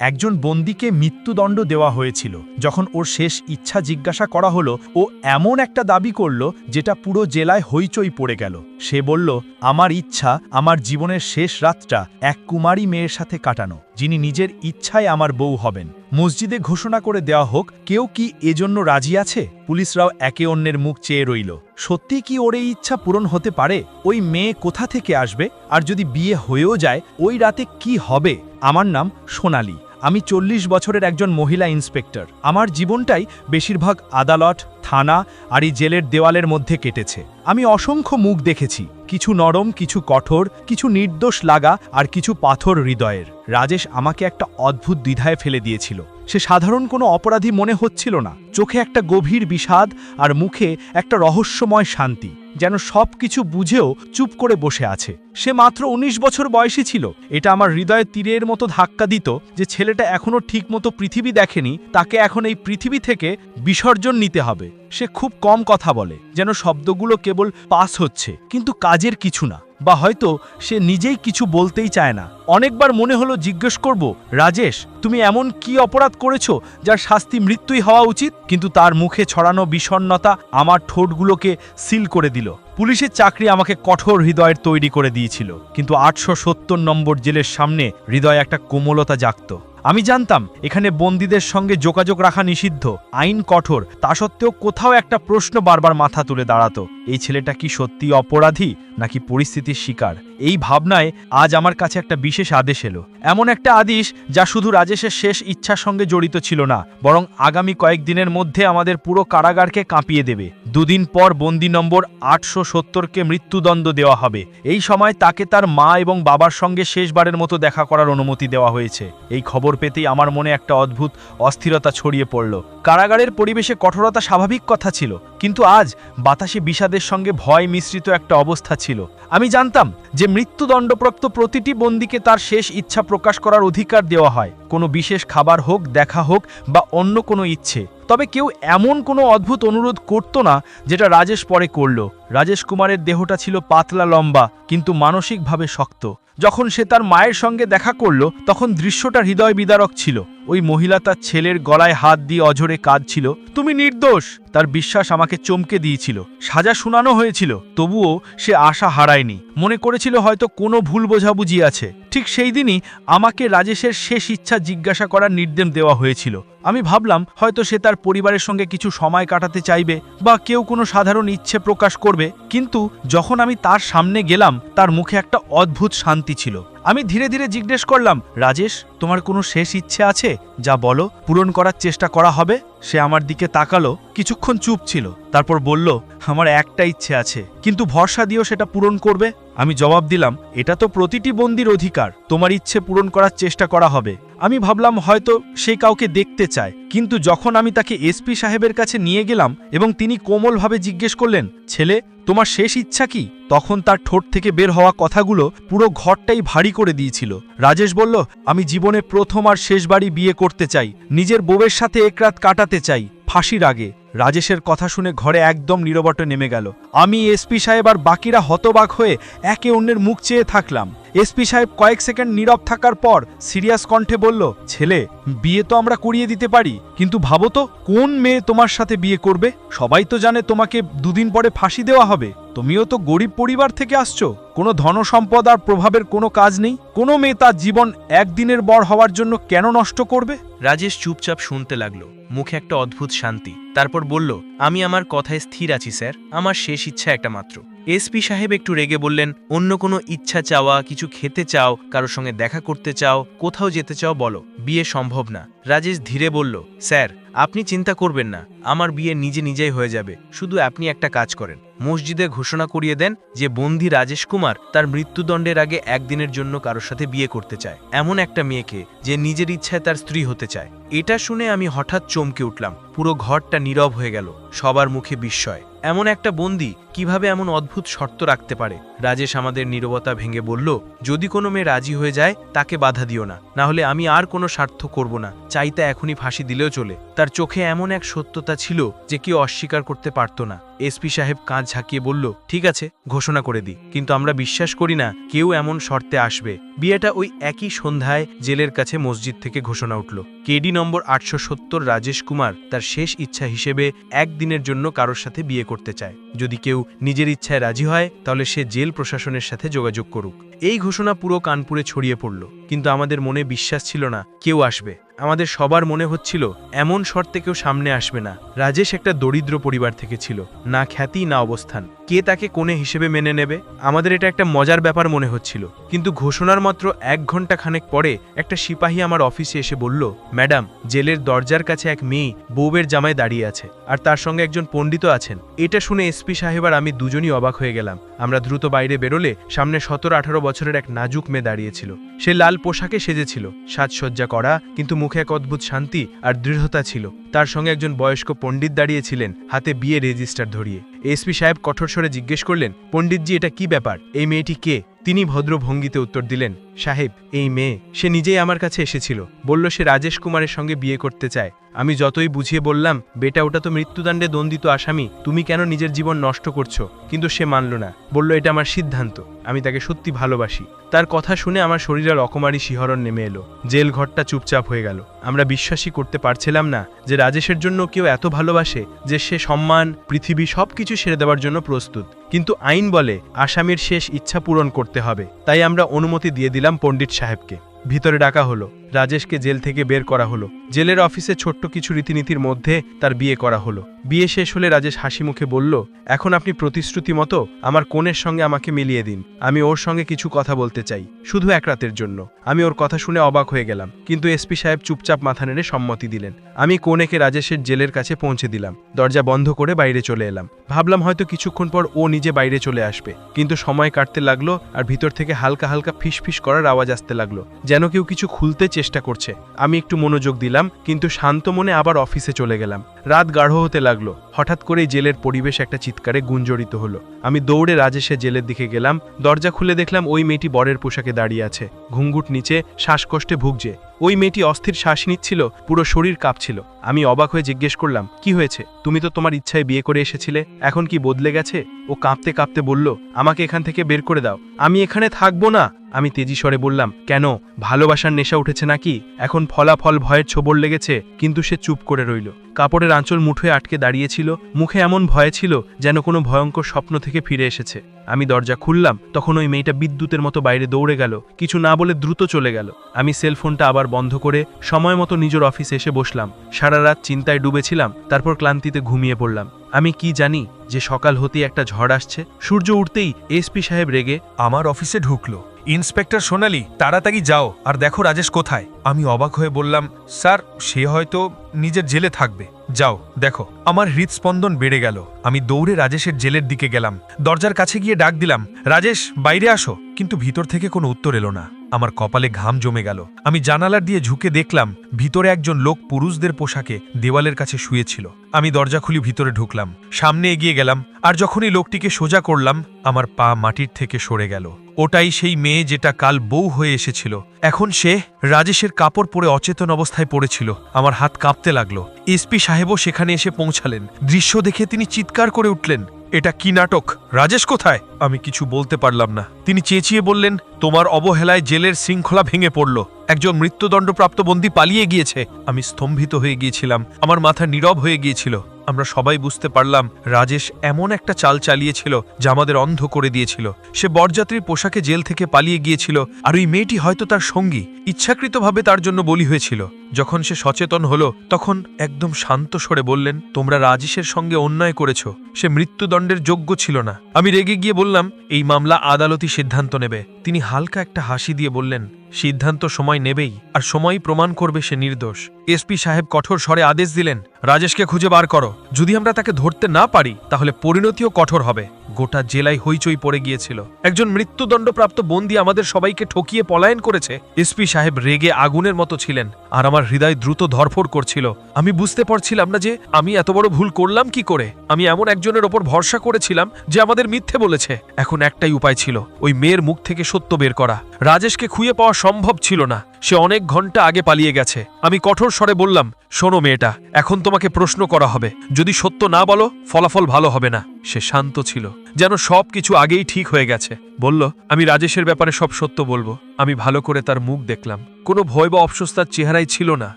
একজন বন্দীকে মৃত্যুদণ্ড দেওয়া হয়েছিল। যখন ওর শেষ ইচ্ছা জিজ্ঞাসা করা হলো, ও এমন একটা দাবি করল যেটা পুরো জেলায় হইচই পড়ে গেল। সে বলল, আমার ইচ্ছা আমার জীবনের শেষ রাতটা এক কুমারী মেয়ের সাথে কাটানো, যিনি নিজের ইচ্ছায় আমার বউ হবেন। মসজিদে ঘোষণা করে দেওয়া হোক, কেউ কি এজন্য রাজি আছে? পুলিশরাও একে অন্যের মুখ চেয়ে রইল। সত্যি কি ওর এই ইচ্ছা পূরণ হতে পারে? ওই মেয়ে কোথা থেকে আসবে? আর যদি বিয়ে হয়েও যায়, ওই রাতে কি হবে? আমার নাম সোনালি। আমি চল্লিশ বছরের একজন মহিলা ইন্সপেক্টর। আমার জীবনটাই বেশিরভাগ আদালত, থানা আর এই জেলের দেওয়ালের মধ্যে কেটেছে। আমি অসংখ্য মুখ দেখেছি, কিছু নরম, কিছু কঠোর, কিছু নির্দোষ লাগা আর কিছু পাথর হৃদয়ের। রাজেশ আমাকে একটা অদ্ভুত দ্বিধায় ফেলে দিয়েছিল। সে সাধারণ কোনো অপরাধী মনে হচ্ছিল না। চোখে একটা গভীর বিষাদ আর মুখে একটা রহস্যময় শান্তি, যেন সব কিছু বুঝেও চুপ করে বসে আছে। সে মাত্র ১৯ বছর বয়সী ছিল। এটা আমার হৃদয়ে তীরের মতো ধাক্কা দিত যে ছেলেটা এখনও ঠিকমতো পৃথিবী দেখেনি, তাকে এখন এই পৃথিবী থেকে বিসর্জন নিতে হবে। সে খুব কম কথা বলে, যেন শব্দগুলো কেবল পাস হচ্ছে, কিন্তু কাজের কিছু না। বা হয়তো সে নিজেই কিছু বলতেই চায় না। অনেকবার মনে হলো জিজ্ঞেস করব, রাজেশ, তুমি এমন কি অপরাধ করেছ যার শাস্তি মৃত্যুই হওয়া উচিত? কিন্তু তার মুখে ছড়ানো বিষণ্ণতা আমার ঠোঁটগুলোকে সিল করে দিল। পুলিশের চাকরি আমাকে কঠোর হৃদয়ের তৈরি করে দিয়েছিল, কিন্তু আটশো সত্তর নম্বর জেলের সামনে হৃদয় একটা কোমলতা জাগত। আমি জানতাম এখানে বন্দীদের সঙ্গে যোগাযোগ রাখা নিষিদ্ধ, আইন কঠোর, তা সত্ত্বেও কোথাও একটা প্রশ্ন বারবার মাথা তুলে দাঁড়াতো, এই ছেলেটা কি সত্যি অপরাধী নাকি পরিস্থিতির শিকার? এই ভাবনায় আজ আমার কাছে একটা বিশেষ আদেশ এলো, এমন একটা আদেশ যা শুধু রাজেশের শেষ ইচ্ছার সঙ্গে জড়িত ছিল না, বরং আগামী কয়েকদিনের মধ্যে আমাদের পুরো কারাগারকে কাঁপিয়ে দেবে। দুদিন পর বন্দি নম্বর আটশো সত্তরকে মৃত্যুদণ্ড দেওয়া হবে। এই সময় তাকে তার মা এবং বাবার সঙ্গে শেষবারের মতো দেখা করার অনুমতি দেওয়া হয়েছে। এই খবর পেতেই আমার মনে একটা অদ্ভুত অস্থিরতা ছড়িয়ে পড়ল। কারাগারের পরিবেশে কঠোরতা স্বাভাবিক কথা ছিল, কিন্তু আজ বাতাসে বিষাদের সঙ্গে ভয় মিশ্রিত একটা অবস্থা ছিল। আমি জানতাম যে মৃত্যুদণ্ডপ্রাপ্ত প্রতিটি বন্দীকে তার শেষ ইচ্ছা প্রকাশ করার অধিকার দেওয়া হয়। কোনো বিশেষ খাবার হোক, দেখা হোক বা অন্য কোনো ইচ্ছে। তবে কেউ এমন কোনো অদ্ভুত অনুরোধ করত না যেটা রাজেশ পরে করল। রাজেশ কুমারের দেহটা ছিল পাতলা লম্বা, কিন্তু মানসিকভাবে শক্ত। যখন সে তার মায়ের সঙ্গে দেখা করল তখন দৃশ্যটা হৃদয় বিদারক ছিল। ওই মহিলা তার ছেলের গলায় হাত দিয়ে অঝরে কাঁদছিল। তুমি নির্দোষ! তার বিশ্বাস আমাকে চমকে দিয়েছিল। সাজা শোনানো হয়েছিল, তবুও সে আশা হারায়নি। মনে করেছিল হয়তো কোনো ভুল বোঝাবুঝি আছে। ঠিক সেই দিনই আমাকে রাজেশের শেষ ইচ্ছা জিজ্ঞাসা করার নির্দেশ দেওয়া হয়েছিল। আমি ভাবলাম, হয়তো সে তার পরিবারের সঙ্গে কিছু সময় কাটাতে চাইবে বা কেউ কোনো সাধারণ ইচ্ছে প্রকাশ করবে। কিন্তু যখন আমি তার সামনে গেলাম, তার মুখে একটা অদ্ভুত শান্তি ছিল। আমি ধীরে ধীরে জিজ্ঞেস করলাম, রাজেশ, তোমার কোনো শেষ ইচ্ছে আছে? যা বলো, পূরণ করার চেষ্টা করা হবে? সে আমার দিকে তাকালো, কিছুক্ষণ চুপ ছিল, তারপর বলল, আমার একটা ইচ্ছে আছে, কিন্তু ভরসা দিয়েও সেটা পূরণ করবে? আমি জবাব দিলাম, এটা তো প্রতিটি বন্দির অধিকার, তোমার ইচ্ছে পূরণ করার চেষ্টা করা হবে। আমি ভাবলাম, হয়তো সে কাউকে দেখতে চায়। কিন্তু যখন আমি তাকে এসপি সাহেবের কাছে নিয়ে গেলাম এবং তিনি কোমলভাবে জিজ্ঞেস করলেন, ছেলে, তোমার শেষ ইচ্ছা কি? তখন তার ঠোঁট থেকে বের হওয়া কথাগুলো পুরো ঘরটাই ভারী করে দিয়েছিল। রাজেশ বলল, আমি জীবনে প্রথম আর শেষবারই বিয়ে করতে চাই। নিজের বউয়ের সাথে এক রাত কাটাতে চাই, ফাঁসির আগে। রাজেশের কথা শুনে ঘরে একদম নীরবটে নেমে গেল। আমি এসপি সাহেব আর বাকিরা হতবাক হয়ে একে অন্যের মুখ চেয়ে থাকলাম। এসপি সাহেব কয়েক সেকেন্ড নীরব থাকার পর সিরিয়াস কণ্ঠে বলল, ছেলে, বিয়ে তো আমরা করিয়ে দিতে পারি, কিন্তু ভাবো তো, কোন মেয়ে তোমার সাথে বিয়ে করবে? সবাই তো জানে তোমাকে দুদিন পরে ফাঁসি দেওয়া হবে। তুমিও তো গরিব পরিবার থেকে আসছো। কোনো ধনসম্পদ আর প্রভাবের কোনো কাজ নেই। কোনো মেয়ে তার জীবন একদিনের বর হওয়ার জন্য কেন নষ্ট করবে? রাজেশ চুপচাপ শুনতে লাগল। মুখে একটা অদ্ভুত শান্তি। তারপর বলল, আমি আমার কথায় স্থির আছি, স্যার। আমার শেষ ইচ্ছা একটা মাত্র। এসপি সাহেব একটু রেগে বললেন, অন্য কোনো ইচ্ছা চাওয়া, কিছু খেতে চাও, কারোর সঙ্গে দেখা করতে চাও, কোথাও যেতে চাও বলো। বিয়ে সম্ভব না। রাজেশ ধীরে বলল, স্যার, আপনি চিন্তা করবেন না, আমার বিয়ে নিজে নিজেই হয়ে যাবে। শুধু আপনি একটা কাজ করেন, মসজিদে ঘোষণা করিয়ে দেন যে বন্দি রাজেশ কুমার তার মৃত্যুদণ্ডের আগে একদিনের জন্য কারোর সাথে বিয়ে করতে চায়। এমন একটা মেয়েকে যে নিজের ইচ্ছায় তার স্ত্রী হতে চায়। এটা শুনে আমি হঠাৎ চমকে উঠলাম। পুরো ঘরটা নীরব হয়ে গেল, সবার মুখে বিস্ময়। এমন একটা বন্দি কীভাবে এমন অদ্ভুত শর্ত রাখতে পারে? রাজেশ আমাদের নীরবতা ভেঙে বলল, যদি কোনো মেয়ে রাজি হয়ে যায়, তাকে বাধা দিও না। না হলে আমি আর কোনো স্বার্থ করব না। চাইতে এখনই ফাঁসি দিলেও চলে। তার চোখে এমন এক সত্যতা ছিল যে কেউ অস্বীকার করতে পারত না। এসপি সাহেব কাঁধ ঝাঁকিয়ে বলল, ঠিক আছে, ঘোষণা করে দিই। কিন্তু আমরা বিশ্বাস করি না, কেউ এমন শর্তে আসবে। বিয়েটা ওই একই সন্ধ্যায় জেলের কাছে মসজিদ থেকে ঘোষণা উঠল। কেডি নম্বর আটশো সত্তর রাজেশ কুমার তার শেষ ইচ্ছা হিসেবে একদিনের জন্য কারোর সাথে বিয়ে করতে চায়। যদি কেউ নিজের ইচ্ছায় রাজি হয়, তাহলে সে জেল প্রশাসনের সাথে যোগাযোগ করুক। এই ঘোষণা পুরো কানপুরে ছড়িয়ে পড়ল, কিন্তু আমাদের মনে বিশ্বাস ছিল না, কেউ আসবে। আমাদের সবার মনে হচ্ছিল, এমন শর্তে কেউ সামনে আসবে না। রাজেশ একটা দরিদ্র পরিবার থেকে ছিল, না খ্যাতি, না অবস্থান। কে তাকে কোণে হিসেবে মেনে নেবে? আমাদের এটা একটা মজার ব্যাপার মনে হচ্ছিল। কিন্তু ঘোষণার মাত্র এক ঘণ্টা খানেক পরে একটা সিপাহী আমার অফিসে এসে বলল, ম্যাডাম, জেলের দরজার কাছে এক মেয়ে বউবের জামায় দাঁড়িয়ে আছে, আর তার সঙ্গে একজন পণ্ডিত আছেন। এটা শুনে এসপি সাহেব আর আমি দুজনই অবাক হয়ে গেলাম। আমরা দ্রুত বাইরে বেরোলে সামনে সতেরো আঠারো বছরের এক নাজুক মেয়ে দাঁড়িয়েছিল। সে লাল পোশাকে সেজেছিল, সাজসজ্জা করা, কিন্তু মুখে এক অদ্ভুত শান্তি আর দৃঢ়তা ছিল। তার সঙ্গে একজন বয়স্ক পণ্ডিত দাঁড়িয়েছিলেন হাতে বিয়ে রেজিস্টার ধরিয়ে। এসপি সাহেব কঠোর স্বরে জিজ্ঞেস করলেন, পণ্ডিতজি, এটা কি ব্যাপার? এই মেয়েটি কে? তিনি ভদ্র ভঙ্গিতে উত্তর দিলেন, সাহেব, এই মেয়ে, সে নিজেই আমার কাছে এসেছিল। বলল, সে রাজেশ কুমারের সঙ্গে বিয়ে করতে চায়। আমি যতই বুঝিয়ে বললাম, বেটা, ওটা তো মৃত্যুদণ্ডে দণ্ডিত আসামি, তুমি কেন নিজের জীবন নষ্ট করছ? কিন্তু সে মানল না। বলল, এটা আমার সিদ্ধান্ত। আমি তাকে সত্যি ভালোবাসি। তার কথা শুনে আমার শরীরে রকমারি শিহরণ নেমে এলো। জেল ঘরটা চুপচাপ হয়ে গেল। আমরা বিশ্বাসই করতে পারছিলাম না যে রাজেশের জন্য কেউ এত ভালোবাসে যে সে সম্মান, পৃথিবী সবকিছু সেরে দেওয়ার জন্য প্রস্তুত। কিন্তু আইন বলে আসামির শেষ ইচ্ছা পূরণ করতে হবে। তাই আমরা অনুমতি দিয়ে দিলাম পণ্ডিত সাহেবকে। ভিতরে ডাকা হলো। রাজেশকে জেল থেকে বের করা হলো। জেলের অফিসে ছোট্ট কিছু রীতিনীতির মধ্যে তার বিয়ে করা হলো। বিয়ে শেষ হলে রাজেশ হাসি মুখে বলল, এখন আপনি প্রতিশ্রুতি মতো আমার কোণের সঙ্গে আমাকে মিলিয়ে দিন। আমি ওর সঙ্গে কিছু কথা বলতে চাই, শুধু এক রাতের জন্য। আমি ওর কথা শুনে অবাক হয়ে গেলাম। কিন্তু এসপি সাহেব চুপচাপ মাথা নেড়ে সম্মতি দিলেন। আমি কোনেকে রাজেশের জেলের কাছে পৌঁছে দিলাম। দরজা বন্ধ করে বাইরে চলে এলাম। ভাবলাম হয়তো কিছুক্ষণ পর ও নিজে বাইরে চলে আসবে। কিন্তু সময় কাটতে লাগল আর ভিতর থেকে হালকা হালকা ফিসফিস করার আওয়াজ আসতে লাগল। যেন কেউ কিছু খুলতে চেষ্টা করছে। আমি একটু মনোযোগ দিলাম, কিন্তু শান্ত মনে আবার অফিসে চলে গেলাম। রাত গাঢ় হতে লাগল। হঠাৎ করে জেলের পরিবেশ একটা চিৎকারে গুঞ্জরিত হলো। আমি দৌড়ে রাজেশে জেলের দিকে গেলাম। দরজা খুলে দেখলাম ওই মেয়েটি বরের পোশাকে দাঁড়িয়ে আছে। ঘুঙ্গুট নিচে, শ্বাসকষ্টে ভুগছে। ওই মেয়েটি অস্থির শ্বাস নিচ্ছিল, পুরো শরীর কাঁপছিল। আমি অবাক হয়ে জিজ্ঞেস করলাম, কি হয়েছে? তুমি তো তোমার ইচ্ছায় বিয়ে করে এসেছিলে, এখন কি বদলে গেছে? ও কাঁপতে কাঁপতে বলল, আমাকে এখান থেকে বের করে দাও। আমি এখানে থাকব না। আমি তেজি স্বরে বললাম, কেন? ভালোবাসার নেশা উঠেছে নাকি? এখন ফলাফল ভয়ের ছোবর লেগেছে। কিন্তু সে চুপ করে রইল। কাপড়ের আঁচল মুঠোয় আটকে দাঁড়িয়েছিল, মুখে এমন ভয় ছিল যেন কোনো ভয়ঙ্কর স্বপ্ন থেকে ফিরে এসেছে। আমি দরজা খুললাম, তখন ওই মেয়েটা বিদ্যুতের মতো বাইরে দৌড়ে গেল। কিছু না বলে দ্রুত চলে গেল। আমি সেলফোনটা আবার বন্ধ করে সময় মতো নিজের অফিসে এসে বসলাম। সারা রাত চিন্তায় ডুবেছিলাম, তারপর ক্লান্তিতে ঘুমিয়ে পড়লাম। আমি কি জানি যে সকাল হতেই একটা ঝড় আসছে। সূর্য উঠতেই এসপি সাহেব রেগে, আমার অফিসে ঢুকলো। ইন্সপেক্টর সোনালি, তাড়াতাড়ি যাও, আর দেখো রাজেশ কোথায়। আমি অবাক হয়ে বললাম, স্যার, সে হয়তো নিজের জেলে থাকবে। যাও, দেখো, আমার হৃদস্পন্দন বেড়ে গেল। আমি দৌড়ে রাজেশের জেলের দিকে গেলাম। দরজার কাছে গিয়ে ডাক দিলাম, রাজেশ, বাইরে আসো। কিন্তু ভিতর থেকে কোনো উত্তর এলো না। আমার কপালে ঘাম জমে গেল। আমি জানালার দিয়ে ঝুঁকে দেখলাম, ভিতরে একজন লোক পুরুষদের পোশাকে দেওয়ালের কাছে শুয়েছিল। আমি দরজা খুলি ভিতরে ঢুকলাম। সামনে এগিয়ে গেলাম, আর যখনই লোকটিকে সোজা করলাম, আমার পা মাটির থেকে সরে গেল। ওটাই সেই মেয়ে যেটা কাল বউ হয়ে এসেছিল। এখন সে রাজেশের কাপড় পরে অচেতন অবস্থায় পড়েছিল। আমার হাত কাঁপতে লাগল। এসপি সাহেবও সেখানে এসে পৌঁছালেন। দৃশ্য দেখে তিনি চিৎকার করে উঠলেন। এটা কি নাটক? রাজেশ কোথায়? আমি কিছু বলতে পারলাম না। তিনি চেঁচিয়ে বললেন, তোমার অবহেলায় জেলের শৃঙ্খলা ভেঙে পড়ল। একজন মৃত্যুদণ্ডপ্রাপ্ত বন্দী পালিয়ে গিয়েছে। আমি স্তম্ভিত হয়ে গিয়েছিলাম। আমার মাথা নীরব হয়ে গিয়েছিল। আমরা সবাই বুঝতে পারলাম রাজেশ এমন একটা চাল চালিয়েছিল যা আমাদের অন্ধ করে দিয়েছিল। সে বরযাত্রীর পোশাকে জেল থেকে পালিয়ে গিয়েছিল আর ওই মেয়েটি হয়তো তার সঙ্গী। ইচ্ছাকৃতভাবে তার জন্য বলি হয়েছিল। যখন সে সচেতন হলো, তখন একদম শান্ত স্বরে বললেন, তোমরা রাজেশের সঙ্গে অন্যায় করেছ। সে মৃত্যুদণ্ডের যোগ্য ছিল না। আমি রেগে গিয়ে বললাম, এই মামলা আদালতই সিদ্ধান্ত নেবে। তিনি হালকা একটা হাসি দিয়ে বললেন সিদ্ধান্ত সময় নেবেই আর সময়ই প্রমাণ করবে সে নির্দোষ। এসপি সাহেব কঠোর স্বরে আদেশ দিলেন, রাজেশকে খুঁজে বার করো। যদি আমরা তাকে ধরতে না পারি, তাহলে পরিণতিও কঠোর হবে। গোটা জেলায় হইচই পড়ে গিয়েছিল। একজন মৃত্যুদণ্ডপ্রাপ্ত বন্দী আমাদের সবাইকে ঠকিয়ে পলায়ন করেছে। এসপি সাহেব রেগে আগুনের মতো ছিলেন। আর আমার হৃদয় দ্রুত ধরফড় করছিল। আমি বুঝতে পারছিলাম না যে আমি এত বড় ভুল করলাম কি করে। আমি এমন একজনের ওপর ভরসা করেছিলাম যে আমাদের মিথ্যে বলেছে। এখন একটাই উপায় ছিল, ওই মেয়ের মুখ থেকে সত্য বের করা। রাজেশকে খুঁয়ে পাওয়া সম্ভব ছিল না। সে অনেক ঘণ্টা আগে পালিয়ে গেছে। আমি কঠোর স্বরে বললাম, শোনো মেয়েটা, এখন তোমাকে প্রশ্ন করা হবে। যদি সত্য না বলো, ফলাফল ভালো হবে না। সে শান্ত ছিল, যেন সব কিছু আগেই ঠিক হয়ে গেছে। বলল, আমি রাজেশের ব্যাপারে সব সত্য বলব। আমি ভালো করে তার মুখ দেখলাম। কোনো ভয় বা অফসোস তার চেহারায় ছিল না।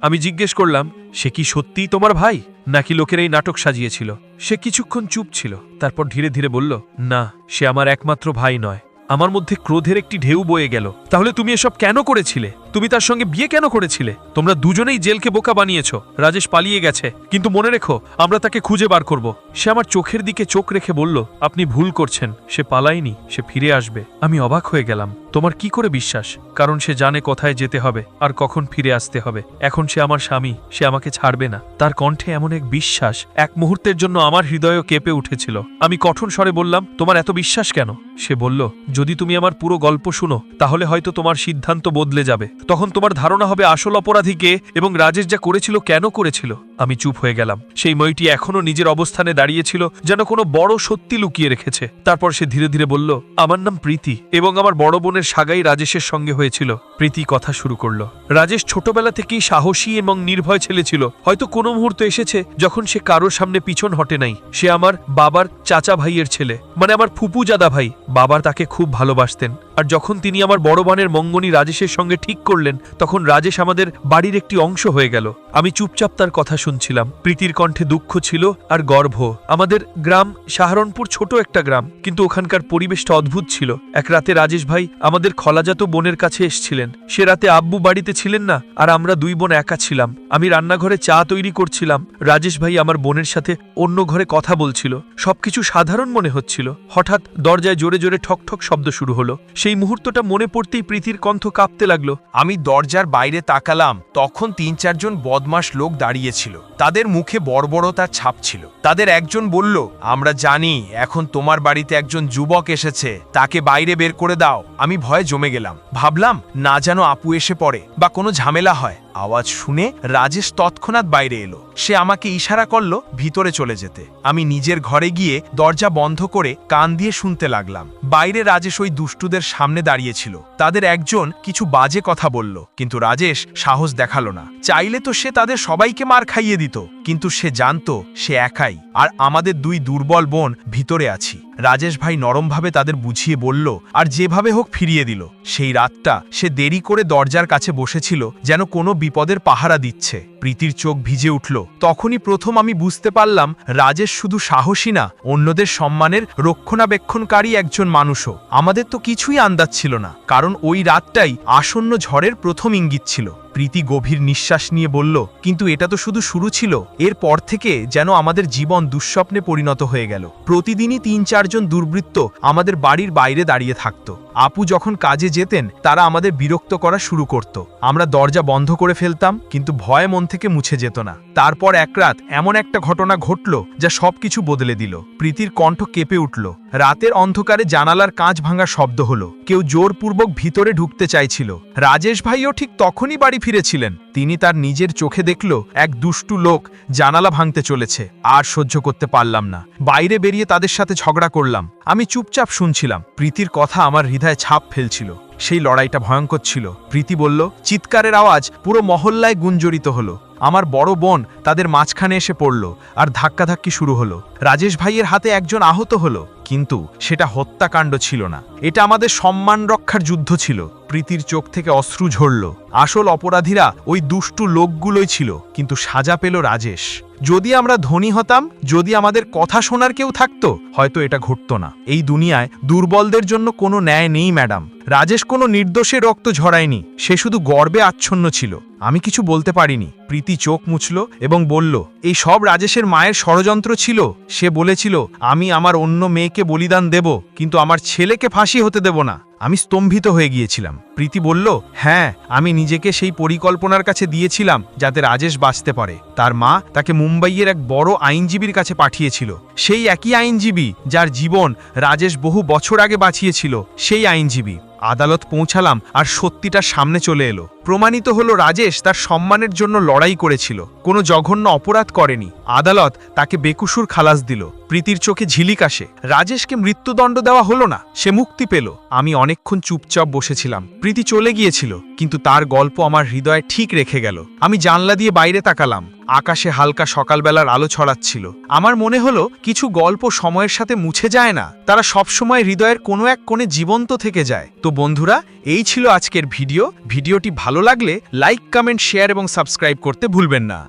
আমি জিজ্ঞেস করলাম, সে কি সত্যিই তোমার ভাই? নাকি লোকের এই নাটক সাজিয়েছিল? সে কিছুক্ষণ চুপ ছিল, তারপর ধীরে ধীরে বলল, না, সে আমার একমাত্র ভাই নয়। আমার মধ্যে ক্রোধের একটি ঢেউ বয়ে গেল। তাহলে তুমি এসব কেন করেছিলে? তুমি তার সঙ্গে বিয়ে কেন করেছিলে? তোমরা দুজনেই জেলকে বোকা বানিয়েছ। রাজেশ পালিয়ে গেছে। কিন্তু মনে রেখো, আমরা তাকে খুঁজে বার করব। সে আমার চোখের দিকে চোখ রেখে বলল, আপনি ভুল করছেন। সে পালায়নি, সে ফিরে আসবে। আমি অবাক হয়ে গেলাম। তোমার কি করে বিশ্বাস? কারণ সে জানে কোথায় যেতে হবে, আর কখন ফিরে আসতে হবে। এখন সে আমার স্বামী, সে আমাকে ছাড়বে না। তার কণ্ঠে এমন এক বিশ্বাস, এক মুহূর্তের জন্য আমার হৃদয়ও কেঁপে উঠেছিল। আমি কঠোর স্বরে বললাম, তোমার এত বিশ্বাস কেন? সে বলল, যদি তুমি আমার পুরো গল্প শুনো, তাহলে হয়তো তোমার সিদ্ধান্ত বদলে যাবে। তখন তোমার ধারণা হবে আসল অপরাধীকে এবং রাজেশ যা করেছিল কেন করেছিল। আমি চুপ হয়ে গেলাম। সেই মেয়েটি এখনও নিজের অবস্থানে দাঁড়িয়েছিল যেন কোনো বড় সত্যি লুকিয়ে রেখেছে। তারপর সে ধীরে ধীরে বলল, আমার নাম প্রীতি এবং আমার বড় বোনের সাগাই রাজেশের সঙ্গে হয়েছিল। প্রীতি কথা শুরু করল। রাজেশ ছোটবেলা থেকেই সাহসী এবং নির্ভয় ছেলে ছিল। হয়তো কোনো মুহূর্ত এসেছে যখন সে কারোর সামনে পিছন হটে নাই। সে আমার বাবার চাচা ভাইয়ের ছেলে। মানে আমার ফুপু জাদা ভাই। বাবার তাকে খুব ভালোবাসতেন। আর যখন তিনি আমার বড় বানের মঙ্গনী রাজেশের সঙ্গে ঠিক করলেন, তখন রাজেশ আমাদের বাড়ির একটি অংশ হয়ে গেল। আমি চুপচাপ তার কথা শুনছিলাম। প্রীতির কণ্ঠে দুঃখ ছিল আর গর্ভ। আমাদের গ্রাম সাহারনপুর ছোট একটা গ্রাম, কিন্তু ওখানকার পরিবেশটা অদ্ভুত ছিল। এক রাতে রাজেশ ভাই আমাদের খলাজাত বোনের কাছে এসছিলেন। সে রাতে আব্বু বাড়িতে ছিলেন না, আর আমরা দুই বোন একা ছিলাম। আমি রান্নাঘরে চা তৈরি করছিলাম। রাজেশ ভাই আমার বোনের সাথে অন্য ঘরে কথা বলছিল। সবকিছু সাধারণ মনে হচ্ছিল। হঠাৎ দরজায় জোরে জোরে ঠক ঠক শব্দ শুরু হলো। সেই মুহূর্তটা মনে পড়তেই প্রীতির কণ্ঠ কাঁপতে লাগল। আমি দরজার বাইরে তাকালাম, তখন তিন চারজন বদমাস লোক দাঁড়িয়েছিল তাদের মুখে বর্বরতার ছাপ ছিল। তাদের একজন বলল, আমরা জানি, এখন তোমার বাড়িতে একজন যুবক এসেছে। তাকে বাইরে বের করে দাও। আমি ভয়ে জমে গেলাম। ভাবলাম, না যেন আপু এসে পড়ে বা কোনো ঝামেলা হয়। আওয়াজ শুনে রাজেশ তৎক্ষণাৎ বাইরে এলো। সে আমাকে ইশারা করল ভিতরে চলে যেতে। আমি নিজের ঘরে গিয়ে দরজা বন্ধ করে কান দিয়ে শুনতে লাগলাম। বাইরে রাজেশ ওই দুষ্টুদের সামনে দাঁড়িয়েছিল। তাদের একজন কিছু বাজে কথা বলল, কিন্তু রাজেশ সাহস দেখাল না। চাইলে তো সে তাদের সবাইকে মার খাইয়ে দিত, কিন্তু সে জানত সে একাই, আর আমাদের দুই দুর্বল বোন ভিতরে আছি। রাজেশ ভাই নরমভাবে তাদের বুঝিয়ে বলল, আর যেভাবে হোক ফিরিয়ে দিল। সেই রাতটা সে দেরি করে দরজার কাছে বসেছিল যেন কোনো বিপদের পাহারা দিচ্ছে। প্রীতির চোখ ভিজে উঠল। তখনই প্রথম আমি বুঝতে পারলাম, রাজেশ শুধু সাহসী না, অন্যদের সম্মানের রক্ষণাবেক্ষণকারী একজন মানুষও। আমাদের তো কিছুই আন্দাজ ছিল না, কারণ ওই রাতটাই আসন্ন ঝড়ের প্রথম ইঙ্গিত ছিল। প্রীতি গভীর নিঃশ্বাস নিয়ে বলল, কিন্তু এটা তো শুধু শুরু ছিল। এরপর থেকে যেন আমাদের জীবন দুঃস্বপ্নে পরিণত হয়ে গেল। প্রতিদিনই তিন চারজন দুর্বৃত্ত আমাদের বাড়ির বাইরে দাঁড়িয়ে থাকত। আপু যখন কাজে যেতেন, তারা আমাদের বিরক্ত করা শুরু করত। আমরা দরজা বন্ধ করে ফেলতাম, কিন্তু ভয় মন থেকে মুছে যেত না। তারপর এক রাত এমন একটা ঘটনা ঘটল, যা সবকিছু বদলে দিল। প্রীতির কণ্ঠ কেঁপে উঠল। রাতের অন্ধকারে জানালার কাঁচ ভাঙা শব্দ হলো। কেউ জোরপূর্বক ভিতরে ঢুকতে চাইছিল। রাজেশ ভাইও ঠিক তখনই বাড়ি ফিরেছিলেন। তিনি তার নিজের চোখে দেখল এক দুষ্টু লোক জানালা ভাঙতে চলেছে। আর সহ্য করতে পারলাম না। বাইরে বেরিয়ে তাদের সাথে ঝগড়া করলাম। আমি চুপচাপ শুনছিলাম। প্রীতির কথা আমার হৃদয়ে ছাপ ফেলছিল। সেই লড়াইটা ভয়ঙ্কর ছিল। প্রীতি বলল, চিৎকারের আওয়াজ পুরো মহল্লায় গুঞ্জরিত হলো। আমার বড় বোন তাদের মাঝখানে এসে পড়ল আর ধাক্কাধাক্কি শুরু হলো। রাজেশ ভাইয়ের হাতে একজন আহত হলো। কিন্তু সেটা হত্যাকাণ্ড ছিল না। এটা আমাদের সম্মান রক্ষার যুদ্ধ ছিল। প্রীতির চোখ থেকে অশ্রু ঝরল। আসল অপরাধীরা ওই দুষ্টু লোকগুলোই ছিল, কিন্তু সাজা পেল রাজেশ। যদি আমরা ধনী হতাম, যদি আমাদের কথা শোনার কেউ থাকতো, হয়তো এটা ঘটতো না। এই দুনিয়ায় দুর্বলদের জন্য কোনো ন্যায় নেই, ম্যাডাম। রাজেশ কোনো নির্দোষে রক্ত ঝরায়নি, সে শুধু গর্বে আচ্ছন্ন ছিল। আমি কিছু বলতে পারিনি। প্রীতি চোখ মুছল এবং বলল, এই সব রাজেশের মায়ের ষড়যন্ত্র ছিল। সে বলেছিল, আমি আমার অন্য মেয়েকে বলিদান দেব কিন্তু আমার ছেলেকে ফাঁসি হতে দেব না। আমি স্তম্ভিত হয়ে গিয়েছিলাম। প্রীতি বলল হ্যাঁ আমি নিজেকে সেই পরিকল্পনার কাছে দিয়েছিলাম যাতে রাজেশ বাঁচতে পারে। তার মা তাকে মুম্বাইয়ের এক বড় আইনজীবীর কাছে পাঠিয়েছিল। সেই একই আইনজীবী যার জীবন রাজেশ বহু বছর আগে বাঁচিয়েছিল, সেই আইনজীবী। আদালত পৌঁছালাম আর সত্যিটা সামনে চলে এলো। প্রমাণিত হলো রাজেশ তার সম্মানের জন্য লড়াই করেছিল। কোনো জঘন্য অপরাধ করেনি। আদালত তাকে বেকুসুর খালাস দিল। প্রীতির চোখে ঝিলিক আসে। রাজেশকে মৃত্যুদণ্ড দেওয়া হলো না। সে মুক্তি পেল। আমি অনেকক্ষণ চুপচাপ বসেছিলাম। প্রীতি চলে গিয়েছিল, কিন্তু তার গল্প আমার হৃদয়ে ঠিক রেখে গেল। আমি জানলা দিয়ে বাইরে তাকালাম। আকাশে হালকা সকালবেলার আলো ছড়াচ্ছিল। আমার মনে হলো, কিছু গল্প সময়ের সাথে মুছে যায় না। তারা সবসময় হৃদয়ের কোনো এক কোণে জীবন্ত থেকে যায়। তো বন্ধুরা, এই ছিল আজকের ভিডিও। ভিডিওটি ভালো লাগলে লাইক, কমেন্ট, শেয়ার এবং সাবস্ক্রাইব করতে ভুলবেন না।